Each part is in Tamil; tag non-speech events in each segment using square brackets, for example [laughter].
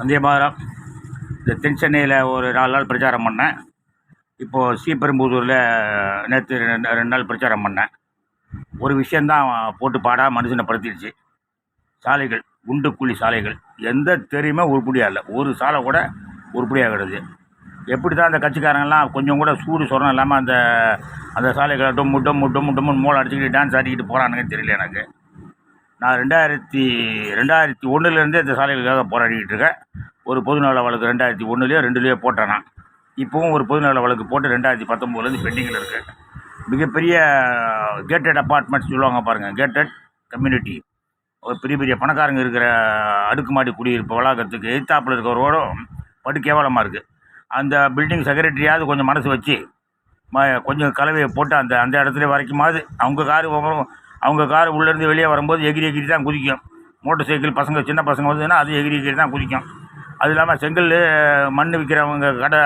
வந்தே பாரம் இந்த தென் சென்னையில் ஒரு நாலு நாள் பிரச்சாரம் பண்ணேன். இப்போது ஸ்ரீபெரும்புதூரில் நேற்று ரெண்டு ரெண்டு நாள் பிரச்சாரம் பண்ணேன். ஒரு விஷயந்தான் போட்டு பாடாக மனுஷனை படுத்திடுச்சு. சாலைகள் குண்டு குழி சாலைகள் எந்த தெரியுமே உருப்படியாக இல்லை. ஒரு சாலை கூட உருப்படியாக கிடது எப்படி தான் அந்த கட்சிக்காரங்கெல்லாம் கொஞ்சம் கூட சூடு சொரணம் இல்லாமல் அந்த அந்த சாலைகளை டொம்மு டொம்மு டொம்மு டொம்முன்னு மூளை அடிச்சுக்கிட்டு டான்ஸ் ஆடிக்கிட்டு போகிறானுங்கன்னு தெரியல எனக்கு. நான் ரெண்டாயிரத்தி ரெண்டாயிரத்தி ஒன்றுலேருந்தே இந்த சாலைகளுக்காக போராடிக்கிட்டு இருக்கேன் ஒரு பொதுநல வழக்கு ரெண்டாயிரத்தி ஒன்றுலேயோ ரெண்டுலேயோ போட்டேன் நான். இப்போவும் ஒரு பொதுநல வழக்கு போட்டு ரெண்டாயிரத்தி பத்தொம்போதுலேருந்து பெண்டிங்கில் இருக்குது மிகப்பெரிய கேட்டட் அப்பார்ட்மெண்ட்ஸ் சொல்லுவாங்க பாருங்கள் கேட்டட் கம்யூனிட்டி ஒரு பெரிய பெரிய பணக்காரங்க இருக்கிற அடுக்குமாடி குடியிருப்பு வளாகத்துக்கு எதிர்த்தாப்பில் இருக்கிற ரோடும் படு கேவலமாக இருக்குது அந்த பில்டிங் செக்ரட்டரியாவது கொஞ்சம் மனசு வச்சு ம கொஞ்சம் கலவையை போட்டு அந்த அந்த இடத்துல வரைக்குமாவது அவங்க காரு அவங்க கார் உள்ளேருந்து வெளியே வரும்போது எகிரி எகிரி தான் குதிக்கும். மோட்டர் சைக்கிள் பசங்க சின்ன பசங்க வந்ததுன்னா அது எகிரி எகிரி தான் குதிக்கும். அது இல்லாமல் செங்கல் மண் விற்கிறவங்க கடை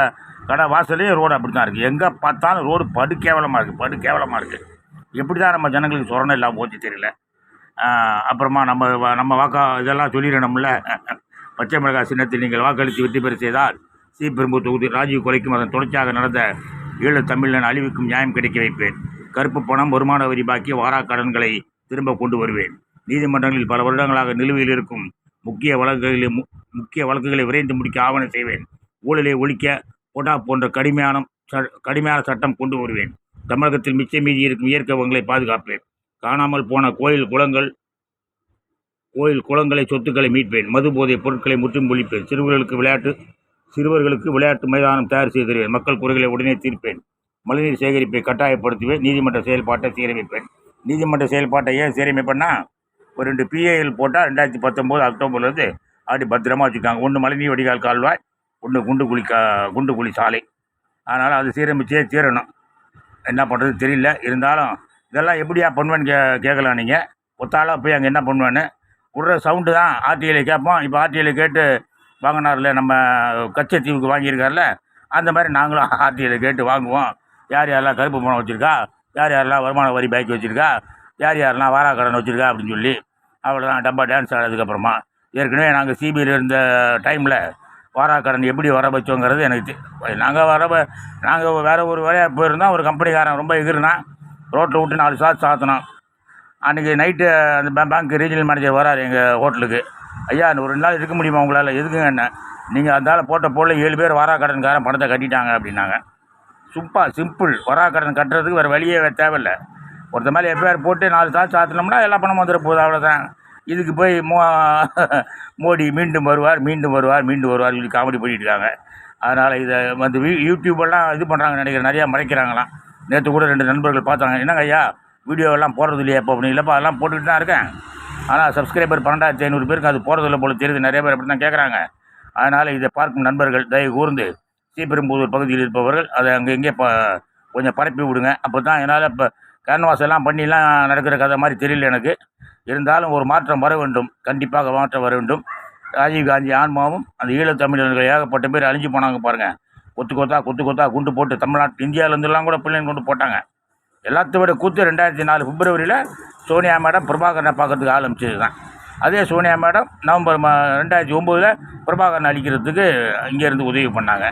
கடை வாசலே ரோடு அப்படி தான் இருக்குது எங்கே பார்த்தாலும் ரோடு படு கேவலமாக இருக்குது படு கேவலமாக இருக்குது எப்படி தான் நம்ம ஜனங்களுக்கு சொரணம் இல்லாமல் போச்சு தெரியல. அப்புறமா நம்ம நம்ம வாக்கா இதெல்லாம் சொல்லிடணும்ல. பச்சை மிளகாய் சின்னத்தில் நீங்கள் வாக்களித்து வெற்றி பெற செய்தால் ஸ்ரீபெரும்பூர் தொகுதி ராஜீவ் கொலைக்கும் அதன் தொடர்ச்சியாக நடந்த ஈழ தமிழன் அழிவுக்கும் நியாயம் கிடைக்க வைப்பேன். கருப்பு பணம் வருமான வரி பாக்கி வாரா கடன்களை திரும்ப கொண்டு வருவேன். நீதிமன்றங்களில் பல வருடங்களாக நிலுவையில் இருக்கும் முக்கிய வழக்குகளில் மு- முக்கிய வழக்குகளை விரைந்து முடிக்க ஆவணம் செய்வேன். ஊழலை ஒழிக்க போட்டா போன்ற கடுமையான ச- கடுமையான சட்டம் கொண்டு வருவேன். தமிழகத்தில் மிச்சம் மீதி இருக்கும் இயற்கை வளங்களை பாதுகாப்பேன். காணாமல் போன கோயில் குளங்கள் கோயில் குளங்களை சொத்துக்களை மீட்பேன். மது போதை பொருட்களை முற்றும் ஒழிப்பேன். சிறுவர்களுக்கு விளையாட்டு சிறுவர்களுக்கு விளையாட்டு மைதானம் தயார் செய்து தருவேன். மக்கள் குறைகளை உடனே தீர்ப்பேன். மழைநீர் சேகரிப்பை கட்டாயப்படுத்துவேன். நீதிமன்ற செயல்பாட்டை சீரமைப்பேன். நீதிமன்ற செயல்பாட்டை ஏன் சீரமைப்பேன்னா ஒரு ரெண்டு பிஏஎல் போட்டால் ரெண்டாயிரத்தி பத்தொம்போது அக்டோபர்லேருந்து அப்படி பத்திரமா வச்சுருக்காங்க. ஒன்று மழைநீர் வடிகால் கால்வாய் ஒன்று குண்டு குழி கா குண்டு குழி சாலை. அதனால் அது சீரமைச்சே தீரணும். என்ன பண்ணுறது தெரியல. இருந்தாலும் இதெல்லாம் எப்படியா பண்ணுவேன்னு கே கேட்கலாம் நீங்கள் ஒத்தாளாக போய் அங்கே என்ன பண்ணுவேன்னு? விடுற சவுண்டு தான் ஆர்டிஐல கேட்போம். இப்போ ஆர்டிஐல கேட்டு வாங்கினார்ல நம்ம கச்சத்தீவுக்கு வாங்கியிருக்கார்ல அந்த மாதிரி நாங்களும் ஆர்டிஐல கேட்டு வாங்குவோம். யார் யாரெல்லாம் கருப்பு பணம் வச்சுருக்கா? யார் யாரெல்லாம் வருமான வரி பேக் வச்சுருக்கா? யார் யாரெல்லாம் வாரா கடன் வச்சுருக்கா அப்படின்னு சொல்லி அவ்வளோதான் டப்பா டான்ஸ் ஆனதுக்கப்புறமா ஏற்கனவே நாங்கள் சிபியில் இருந்த டைமில் வாரா கடன் எப்படி வர வச்சோங்கிறது எனக்கு நாங்கள் வர நாங்கள் வேறு ஒரு வேலையாக போயிருந்தோம். ஒரு கம்பெனிக்காரன் ரொம்ப எகிருனான் ரோட்டில் விட்டு நாலு சாத்து சாத்தினோம் அன்றைக்கி நைட்டு அந்த பேங்க் ரீஜனல் மேனேஜர் வராரு எங்கள் ஹோட்டலுக்கு ஐயா இன்னும் ஒரு ரெண்டு நாள் இருக்க முடியுமா உங்களால்? எதுக்குங்க என்ன? நீங்கள் அந்த போட்ட போல ஏழு பேர் வாரா கடன்காரன் பணத்தை கட்டிட்டாங்க அப்படின்னாங்க. சும்மா சிம்பிள் வராக்கடன் கட்டுறதுக்கு வேறு வழியே தேவையில்லை தேவையில்ல. ஒருத்த மேலே எஃப்ஐஆர் போட்டு நாலு சாத்து சாத்தினோம்னா எல்லா பணமும் வந்துட போகுது அவ்வளோதான் இதுக்கு போய் மோ [laughs] மோடி மீண்டும் வருவார் மீண்டும் வருவார் மீண்டும் வருவார் சொல்லி காமெடி பண்ணிட்டு இருக்காங்க. அதனால் இதை வந்து யூடியூப்பெல்லாம் யூடியூபெல்லாம் இது பண்ணுறாங்க நினைக்கிறேன். நிறையா மறைக்கிறாங்களாம். நேற்று கூட ரெண்டு நண்பர்கள் பார்த்தாங்க. என்னங்க ஐயா வீடியோவெல்லாம் போடுறது இல்லையா இப்போ அப்படின்னு. இல்லைப்பா அதெல்லாம் போட்டுக்கிட்டு தான் இருக்கேன். ஆனால் சப்ஸ்கிரைபர் பன்னெண்டாயிரத்தி ஐநூறு பேருக்கு அது போகிறதில்ல போல தெரியுது. நிறைய பேர் அப்படி தான் கேட்குறாங்க அதனால் இதை பார்க்கும் நண்பர்கள் தயவு கூர்ந்து ஸ்ரீபெரும்புதூர் பகுதியில் இருப்பவர்கள் அதை அங்கே இங்கே ப கொஞ்சம் பரப்பி விடுங்க. அப்போ தான் என்னால் இப்போ கேன்வாஸ் எல்லாம் பண்ணிலாம் நடக்கிற கதை மாதிரி தெரியல எனக்கு. இருந்தாலும் ஒரு மாற்றம் வர வேண்டும். கண்டிப்பாக மாற்றம் வர வேண்டும். ராஜீவ்காந்தி ஆன்மாவும் அந்த ஈழத்தமிழர்கள் ஏகப்பட்ட பேர் அழிஞ்சு போனாங்க பாருங்கள் கொத்து கொத்தா கொத்து கொத்தா குண்டு போட்டு தமிழ்நாட்டு இந்தியாவிலேருந்துலாம் கூட பிள்ளைங்க கொண்டு போட்டாங்க. எல்லாத்தோட விட கூத்து ரெண்டாயிரத்தி நாலு பிப்ரவரியில் சோனியா மேடம் பிரபாகரனை பார்க்கறதுக்கு ஆரம்பிச்சது தான் அதே சோனியா மேடம் நவம்பர் மா ரெண்டாயிரத்தி ஒம்போதில் பிரபாகரனை அழிக்கிறதுக்கு இங்கேருந்து உதவி பண்ணாங்க.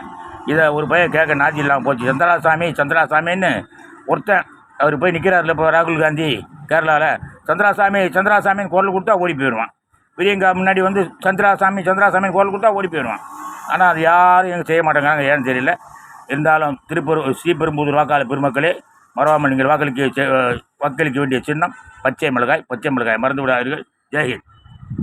இதை ஒரு பையன் கேட்க நாதி இல்லாமல் போச்சு. சந்திராசாமி சந்திராசாமின்னு ஒருத்தன் அவர் போய் நிற்கிறாருல இப்போ ராகுல் காந்தி கேரளாவில் சந்திராசாமி சந்திராசாமின்னு குரல் கொடுத்தா ஓடி போயிடுவான். பிரியங்கா முன்னாடி வந்து சந்திராசாமி சந்திராசாமின்னு குரல் கொடுத்தா ஓடி போயிடுவான். ஆனால் அது யாரும் எங்கே செய்ய மாட்டேங்கிறாங்க ஏன்னு தெரியல. இருந்தாலும் திருப்பூர் ஸ்ரீபெரும்புதூர் வாக்காளர் பெருமக்களே மறவாமல் நீங்கள் வாக்களிக்க செ- வாக்களிக்க வேண்டிய சின்னம் பச்சை மிளகாய் பச்சை மிளகாய் மறந்து விடாதீர்கள் ஜெய்ஹிந்த்.